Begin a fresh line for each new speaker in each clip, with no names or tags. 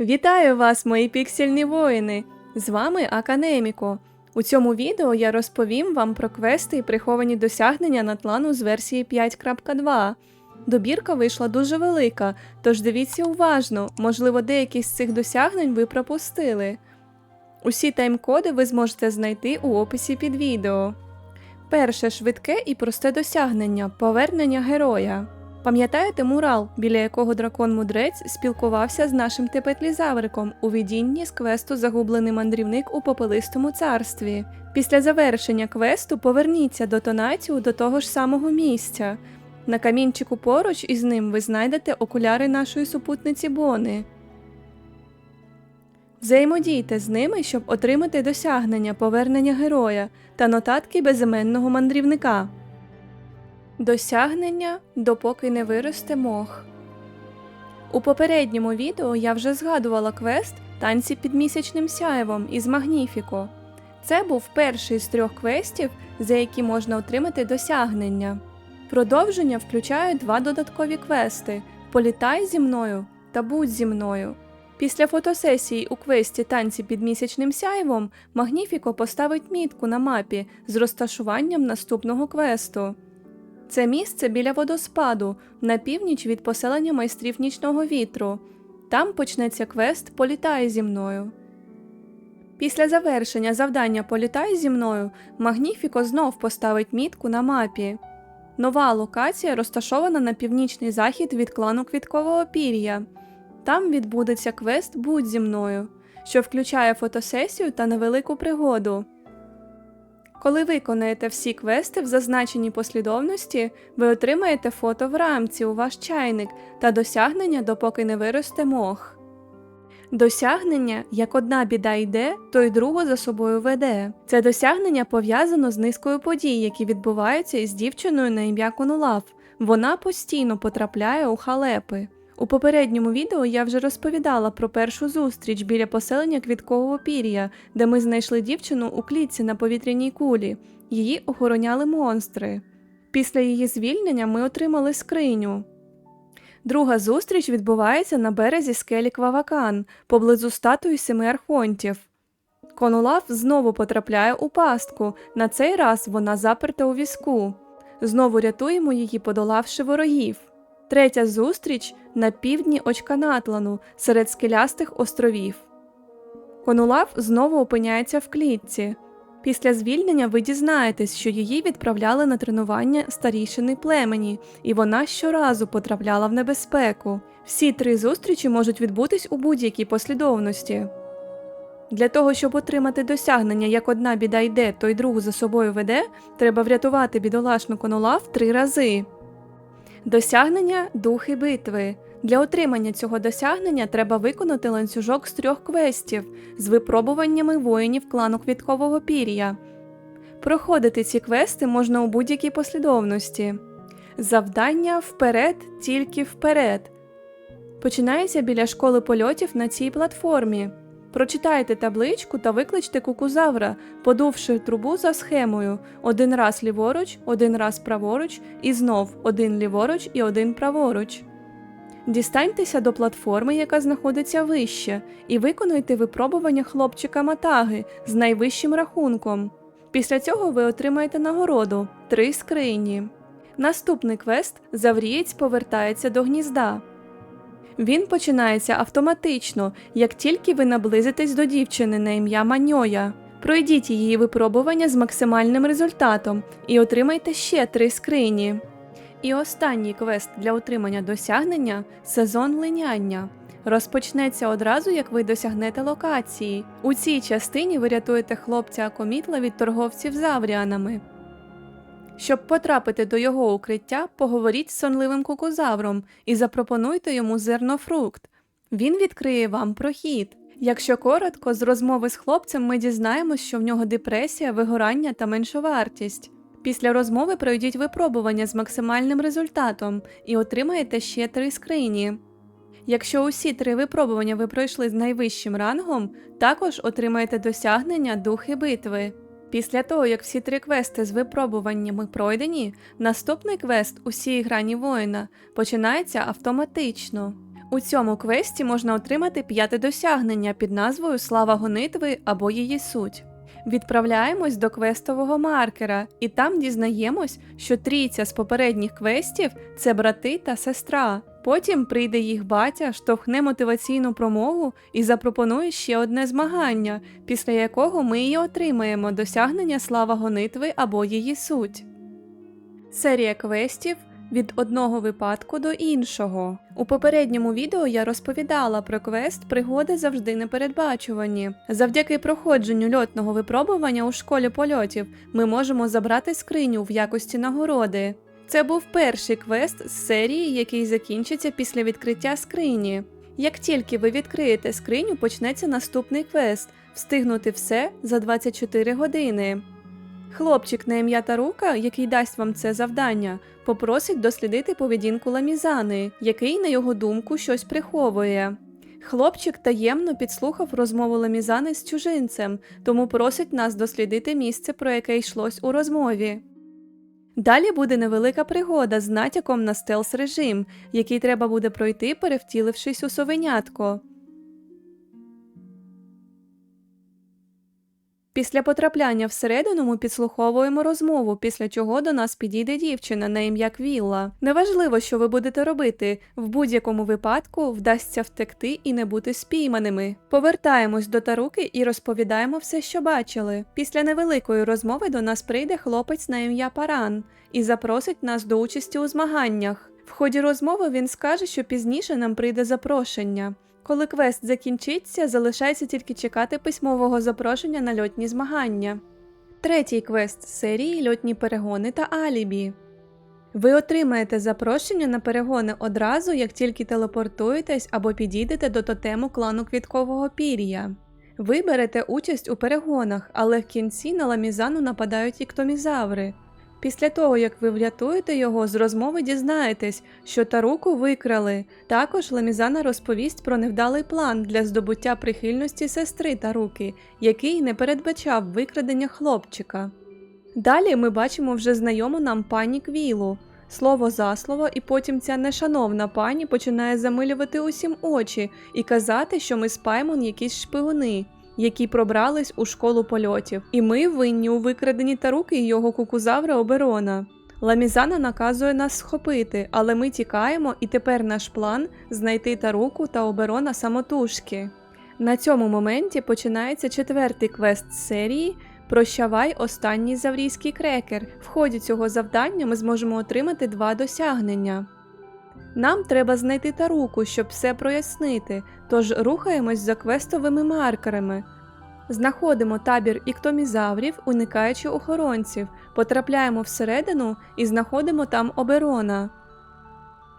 Вітаю вас, мої піксельні воїни! З вами Аканеміко. У цьому відео я розповім вам про квести і приховані досягнення Натлану з версії 5.2. Добірка вийшла дуже велика, тож дивіться уважно, можливо, деякі з цих досягнень ви пропустили. Усі тайм-коди ви зможете знайти у описі під відео. Перше швидке і просте досягнення повернення героя. Пам'ятаєте мурал, біля якого дракон-мудрець спілкувався з нашим тепетлізавриком у видінні з квесту Загублений мандрівник у попелистому царстві. Після завершення квесту поверніться до Тонатію до того ж самого місця. На камінчику поруч із ним ви знайдете окуляри нашої супутниці Бони. Взаємодійте з ними, щоб отримати досягнення повернення героя та нотатки безіменного мандрівника. Досягнення допоки не виросте мох. У попередньому відео я вже згадувала квест танці під місячним сяєвом із Магніфіко. Це був перший з трьох квестів, за які можна отримати досягнення. Продовження включає два додаткові квести Політай зі мною та Будь зі мною. Після фотосесії у квесті танці під місячним сяєвом Магніфіко поставить мітку на мапі з розташуванням наступного квесту. Це місце біля водоспаду, на північ від поселення майстрів нічного вітру. Там почнеться квест Політай зі мною. Після завершення завдання Політай зі мною Магніфіко знов поставить мітку на мапі. Нова локація розташована на північний захід від клану Квіткового пір'я. Там відбудеться квест Будь зі мною, що включає фотосесію та невелику пригоду. Коли виконаєте всі квести в зазначеній послідовності, ви отримаєте фото в рамці у ваш чайник та досягнення, допоки не виросте мох. Досягнення, як одна біда йде, то й другу за собою веде. Це досягнення пов'язано з низкою подій, які відбуваються із дівчиною на ім'я Конулав. Вона постійно потрапляє у халепи. У попередньому відео я вже розповідала про першу зустріч біля поселення квіткового пір'я, де ми знайшли дівчину у клітці на повітряній кулі. Її охороняли монстри. Після її звільнення ми отримали скриню. Друга зустріч відбувається на березі скелі Квавакан, поблизу статуї семи архонтів. Конулав знову потрапляє у пастку. На цей раз вона заперта у візку. Знову рятуємо її, подолавши ворогів. Третя зустріч на півдні Очканатлану серед скелястих островів. Конулав знову опиняється в клітці. Після звільнення ви дізнаєтесь, що її відправляли на тренування старішини племені, і вона щоразу потрапляла в небезпеку. Всі три зустрічі можуть відбутись у будь-якій послідовності. Для того, щоб отримати досягнення, як одна біда йде, то й другу за собою веде, треба врятувати бідолашну конолав три рази. Досягнення духи битви. Для отримання цього досягнення треба виконати ланцюжок з трьох квестів з випробуваннями воїнів клану квіткового пір'я. Проходити ці квести можна у будь-якій послідовності. Завдання вперед, тільки вперед. Починається біля школи польотів на цій платформі. Прочитайте табличку та викличте кукузавра, подувши трубу за схемою один раз ліворуч, один раз праворуч і знов один ліворуч і один праворуч. Дістаньтеся до платформи, яка знаходиться вище, і виконуйте випробування хлопчика Матаги з найвищим рахунком. Після цього ви отримаєте нагороду три скрині. Наступний квест Заврієць повертається до гнізда. Він починається автоматично, як тільки ви наблизитесь до дівчини на ім'я Маньоя. Пройдіть її випробування з максимальним результатом і отримайте ще три скрині. І останній квест для отримання досягнення сезон линяння. Розпочнеться одразу, як ви досягнете локації. У цій частині ви рятуєте хлопця Акомітла від торговців завріанами. Щоб потрапити до його укриття, поговоріть з сонливим кукузавром і запропонуйте йому зернофрукт. Він відкриє вам прохід. Якщо коротко, з розмови з хлопцем ми дізнаємось, що в нього депресія, вигорання та меншовартість. Після розмови пройдіть випробування з максимальним результатом і отримаєте ще три скрині. Якщо усі три випробування ви пройшли з найвищим рангом, також отримаєте досягнення Духи битви. Після того, як всі три квести з випробуваннями пройдені, наступний квест усі грані воїна починається автоматично. У цьому квесті можна отримати п'яте досягнення під назвою Слава гонитви або її суть. Відправляємось до квестового маркера, і там дізнаємось, що трійця з попередніх квестів це брати та сестра. Потім прийде їх батя, штовхне мотиваційну промову і запропонує ще одне змагання, після якого ми і отримаємо досягнення слава гонитви або її суть. Серія квестів від одного випадку до іншого. У попередньому відео я розповідала про квест Пригоди завжди непередбачувані. Завдяки проходженню льотного випробування у школі польотів ми можемо забрати скриню в якості нагороди. Це був перший квест з серії, який закінчиться після відкриття скрині. Як тільки ви відкриєте скриню, почнеться наступний квест встигнути все за 24 години. Хлопчик на ім'я Тарука, який дасть вам це завдання, попросить дослідити поведінку ламізани, який, на його думку, щось приховує. Хлопчик таємно підслухав розмову ламізани з чужинцем, тому просить нас дослідити місце, про яке йшлось у розмові. Далі буде невелика пригода з натяком на стелс режим, який треба буде пройти, перевтілившись у совенятко. Після потрапляння всередину ми підслуховуємо розмову, після чого до нас підійде дівчина на ім'я Квілла. Неважливо, що ви будете робити, в будь-якому випадку вдасться втекти і не бути спійманими. Повертаємось до Таруки і розповідаємо все, що бачили. Після невеликої розмови до нас прийде хлопець на ім'я Паран і запросить нас до участі у змаганнях. В ході розмови він скаже, що пізніше нам прийде запрошення. Коли квест закінчиться, залишається тільки чекати письмового запрошення на льотні змагання. Третій квест серії льотні перегони та алібі. Ви отримаєте запрошення на перегони одразу, як тільки телепортуєтесь або підійдете до тотему клану квіткового пір'я. Ви берете участь у перегонах, але в кінці на ламізану нападають іктомізаври. Після того, як ви врятуєте його, з розмови дізнаєтесь, що Таруку викрали. Також Ламізана розповість про невдалий план для здобуття прихильності сестри Таруки, який не передбачав викрадення хлопчика. Далі ми бачимо вже знайому нам пані Квілу. Слово за слово, і потім ця нешановна пані починає замилювати усім очі і казати, що ми з Паймон якісь шпигуни які пробрались у школу польотів, і ми винні у викраденні Таруки і його кукузавра Оберона. Ламізана наказує нас схопити, але ми тікаємо, і тепер наш план знайти Таруку та Оберона самотужки. На цьому моменті починається четвертий квест серії Прощавай останній заврійський крекер. В ході цього завдання ми зможемо отримати два досягнення. Нам треба знайти Таруку, щоб все прояснити, тож рухаємось за квестовими маркерами. Знаходимо табір іктомізаврів, уникаючи охоронців, потрапляємо всередину і знаходимо там оберона.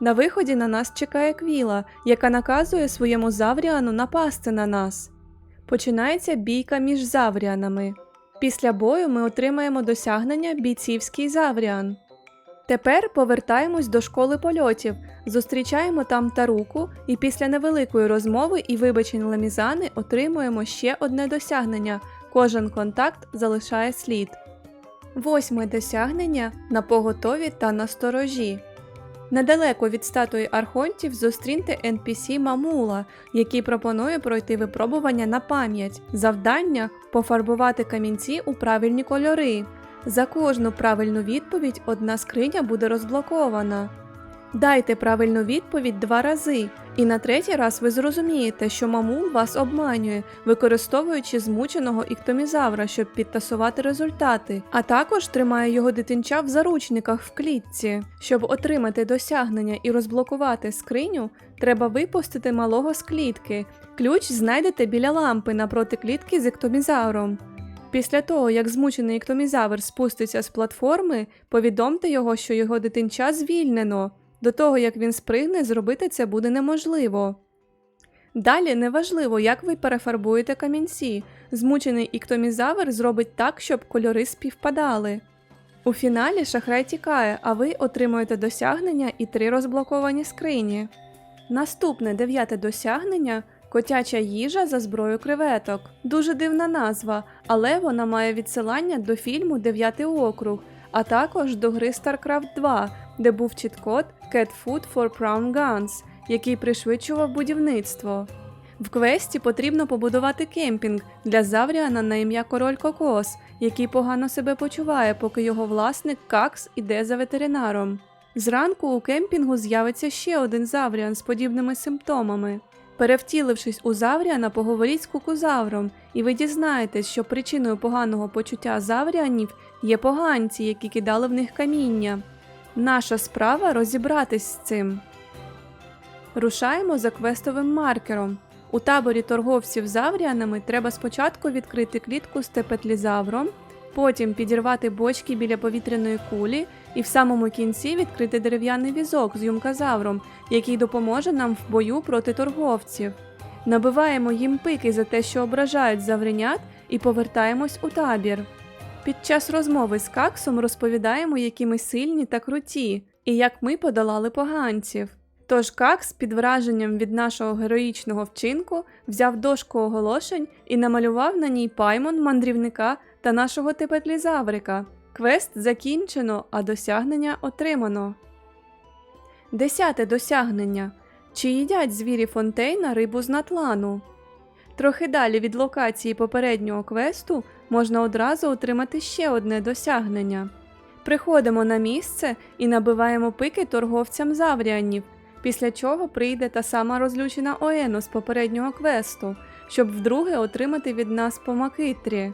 На виході на нас чекає квіла, яка наказує своєму завріану напасти на нас. Починається бійка між завріанами. Після бою ми отримаємо досягнення бійцівський завріан. Тепер повертаємось до школи польотів, зустрічаємо там Таруку, і після невеликої розмови і вибачень ламізани отримуємо ще одне досягнення. Кожен контакт залишає слід. Восьме досягнення на поготові та на сторожі. Недалеко від статуї архонтів зустріньте NPC Мамула, який пропонує пройти випробування на пам'ять. Завдання пофарбувати камінці у правильні кольори. За кожну правильну відповідь одна скриня буде розблокована. Дайте правильну відповідь два рази, і на третій раз ви зрозумієте, що мамул вас обманює, використовуючи змученого іктомізавра, щоб підтасувати результати, а також тримає його дитинча в заручниках в клітці. Щоб отримати досягнення і розблокувати скриню, треба випустити малого з клітки. Ключ знайдете біля лампи напроти клітки з іктомізавром. Після того, як змучений іктомізавр спуститься з платформи, повідомте його, що його дитинча звільнено. До того, як він спригне, зробити це буде неможливо. Далі неважливо, як ви перефарбуєте камінці. Змучений іктомізавр зробить так, щоб кольори співпадали. У фіналі шахрай тікає, а ви отримуєте досягнення і три розблоковані скрині. Наступне дев'яте досягнення Котяча їжа за зброю креветок. Дуже дивна назва, але вона має відсилання до фільму Дев'ятий округ, а також до гри StarCraft 2, де був чіткод Cat Food for Brown Guns. який пришвидшував будівництво. В квесті потрібно побудувати кемпінг для Завріана на ім'я Король Кокос, який погано себе почуває, поки його власник Какс іде за ветеринаром. Зранку у кемпінгу з'явиться ще один Завріан з подібними симптомами. Перевтілившись у Завріана, поговоріть з кукузавром, і ви дізнаєтесь, що причиною поганого почуття Завріанів є поганці, які кидали в них каміння. Наша справа розібратись з цим. Рушаємо за квестовим маркером. У таборі торговців завріанами треба спочатку відкрити клітку з тепетлізавром, потім підірвати бочки біля повітряної кулі і в самому кінці відкрити дерев'яний візок з юмказавром, який допоможе нам в бою проти торговців. Набиваємо їм пики за те, що ображають завренят, і повертаємось у табір. Під час розмови з Каксом розповідаємо, які ми сильні та круті, і як ми подолали поганців. Тож Какс під враженням від нашого героїчного вчинку взяв дошку оголошень і намалював на ній паймон, мандрівника та нашого тепетлізаврика. Квест закінчено, а досягнення отримано. Десяте досягнення. Чи їдять звірі Фонтейна рибу з натлану? Трохи далі від локації попереднього квесту можна одразу отримати ще одне досягнення. Приходимо на місце і набиваємо пики торговцям завріанів, після чого прийде та сама розлючена Оену з попереднього квесту, щоб вдруге отримати від нас по макитрі.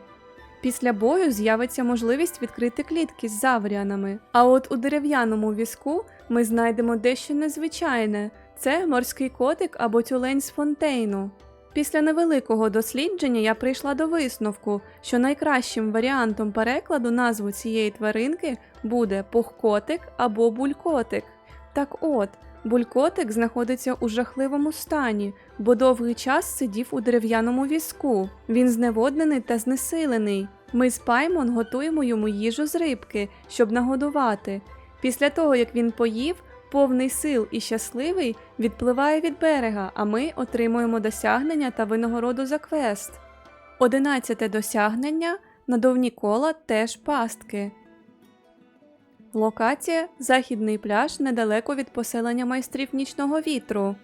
Після бою з'явиться можливість відкрити клітки з завріанами. А от у дерев'яному візку ми знайдемо дещо незвичайне це морський котик або тюлень з фонтейну. Після невеликого дослідження я прийшла до висновку, що найкращим варіантом перекладу назву цієї тваринки буде пухкотик або булькотик. Так от, булькотик знаходиться у жахливому стані, бо довгий час сидів у дерев'яному візку. Він зневоднений та знесилений. Ми з Паймон готуємо йому їжу з рибки, щоб нагодувати. Після того, як він поїв, повний сил і щасливий, відпливає від берега, а ми отримуємо досягнення та винагороду за квест. Одинадцяте досягнення надовні кола теж пастки. Локація західний пляж недалеко від поселення майстрів нічного вітру.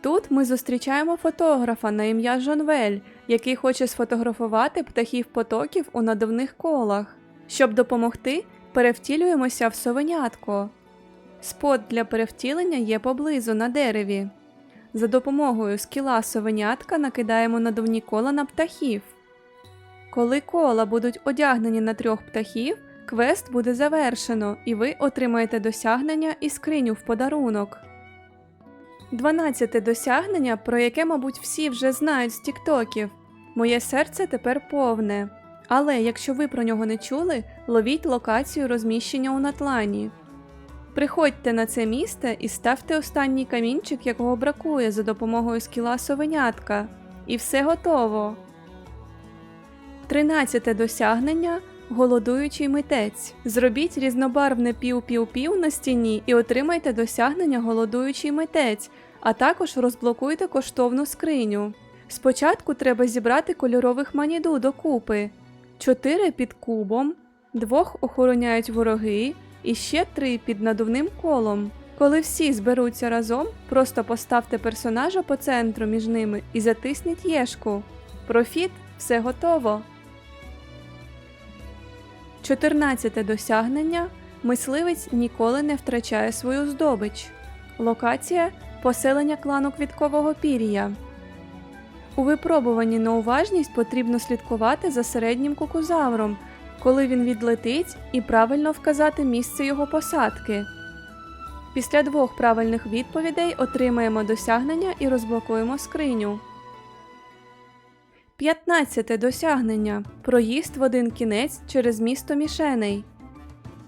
Тут ми зустрічаємо фотографа на ім'я Жонвель, який хоче сфотографувати птахів потоків у надувних колах. Щоб допомогти, перевтілюємося в совенятко. Спот для перевтілення є поблизу на дереві. За допомогою скіла совенятка накидаємо надувні кола на птахів. Коли кола будуть одягнені на трьох птахів, квест буде завершено, і ви отримаєте досягнення і скриню в подарунок. Дванадцяте досягнення, про яке, мабуть, всі вже знають з тіктоків. Моє серце тепер повне. Але якщо ви про нього не чули, ловіть локацію розміщення у Натлані. Приходьте на це місце і ставте останній камінчик, якого бракує за допомогою скіла совенятка. І все готово. Тринадцяте досягнення голодуючий митець. Зробіть різнобарвне пів-пів-пів на стіні і отримайте досягнення голодуючий митець, а також розблокуйте коштовну скриню. Спочатку треба зібрати кольорових маніду докупи. Чотири під кубом, двох охороняють вороги і ще три під надувним колом. Коли всі зберуться разом, просто поставте персонажа по центру між ними і затисніть єшку. Профіт все готово. 14 досягнення. Мисливець ніколи не втрачає свою здобич. Локація поселення клану квіткового пір'я. У випробуванні на уважність потрібно слідкувати за середнім кукузавром, коли він відлетить, і правильно вказати місце його посадки. Після двох правильних відповідей отримаємо досягнення і розблокуємо скриню. 15 досягнення. Проїзд в один кінець через місто мішеней.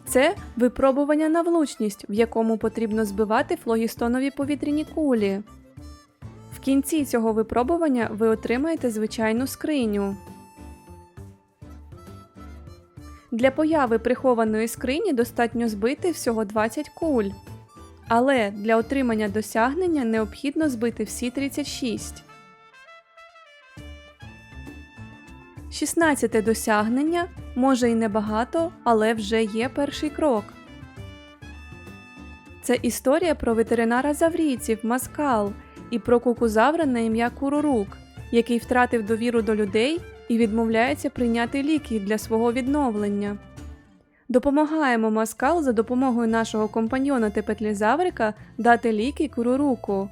Це випробування на влучність, в якому потрібно збивати флогістонові повітряні кулі. В кінці цього випробування ви отримаєте звичайну скриню. Для появи прихованої скрині достатньо збити всього 20 куль. Але для отримання досягнення необхідно збити всі 36. 16 досягнення може і небагато, але вже є перший крок. Це історія про ветеринара заврійців Маскал і про кукузавра на ім'я Курурук, який втратив довіру до людей і відмовляється прийняти ліки для свого відновлення. Допомагаємо Маскал за допомогою нашого компаньйона Тепетлізаврика дати ліки Куруруку.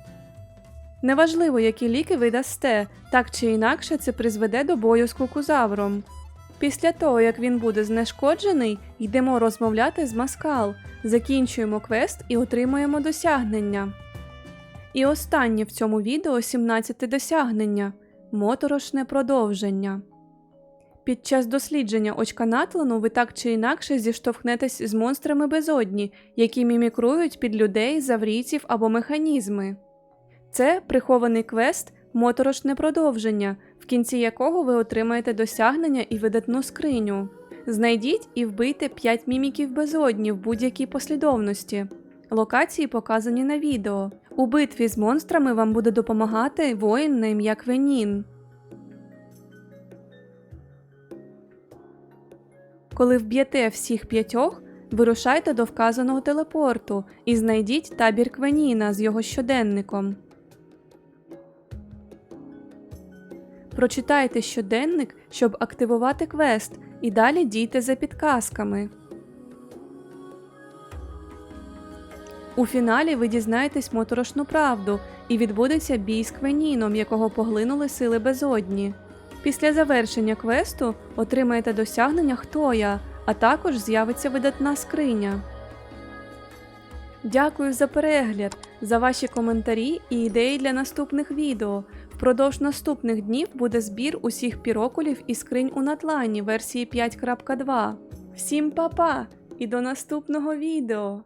Неважливо, які ліки ви дасте, так чи інакше це призведе до бою з кукузавром. Після того, як він буде знешкоджений, йдемо розмовляти з Маскал, закінчуємо квест і отримуємо досягнення. І останнє в цьому відео 17 досягнення моторошне продовження. Під час дослідження очка Натлану ви так чи інакше зіштовхнетесь з монстрами безодні, які мімікрують під людей, заврійців або механізми. Це прихований квест моторошне продовження, в кінці якого ви отримаєте досягнення і видатну скриню. Знайдіть і вбийте 5 міміків безодні в будь-якій послідовності. Локації показані на відео. У битві з монстрами вам буде допомагати воїн на ім'я Квенін. Коли вб'єте всіх п'ятьох, вирушайте до вказаного телепорту і знайдіть табір Квеніна з його щоденником. Прочитайте щоденник, щоб активувати квест, і далі дійте за підказками. У фіналі ви дізнаєтесь моторошну правду і відбудеться бій з Квеніном, якого поглинули сили безодні. Після завершення квесту отримаєте досягнення Хто я, а також з'явиться видатна скриня. Дякую за перегляд, за ваші коментарі і ідеї для наступних відео. Впродовж наступних днів буде збір усіх пірокулів і скринь у Натлані версії 5.2. Всім па-па і до наступного відео!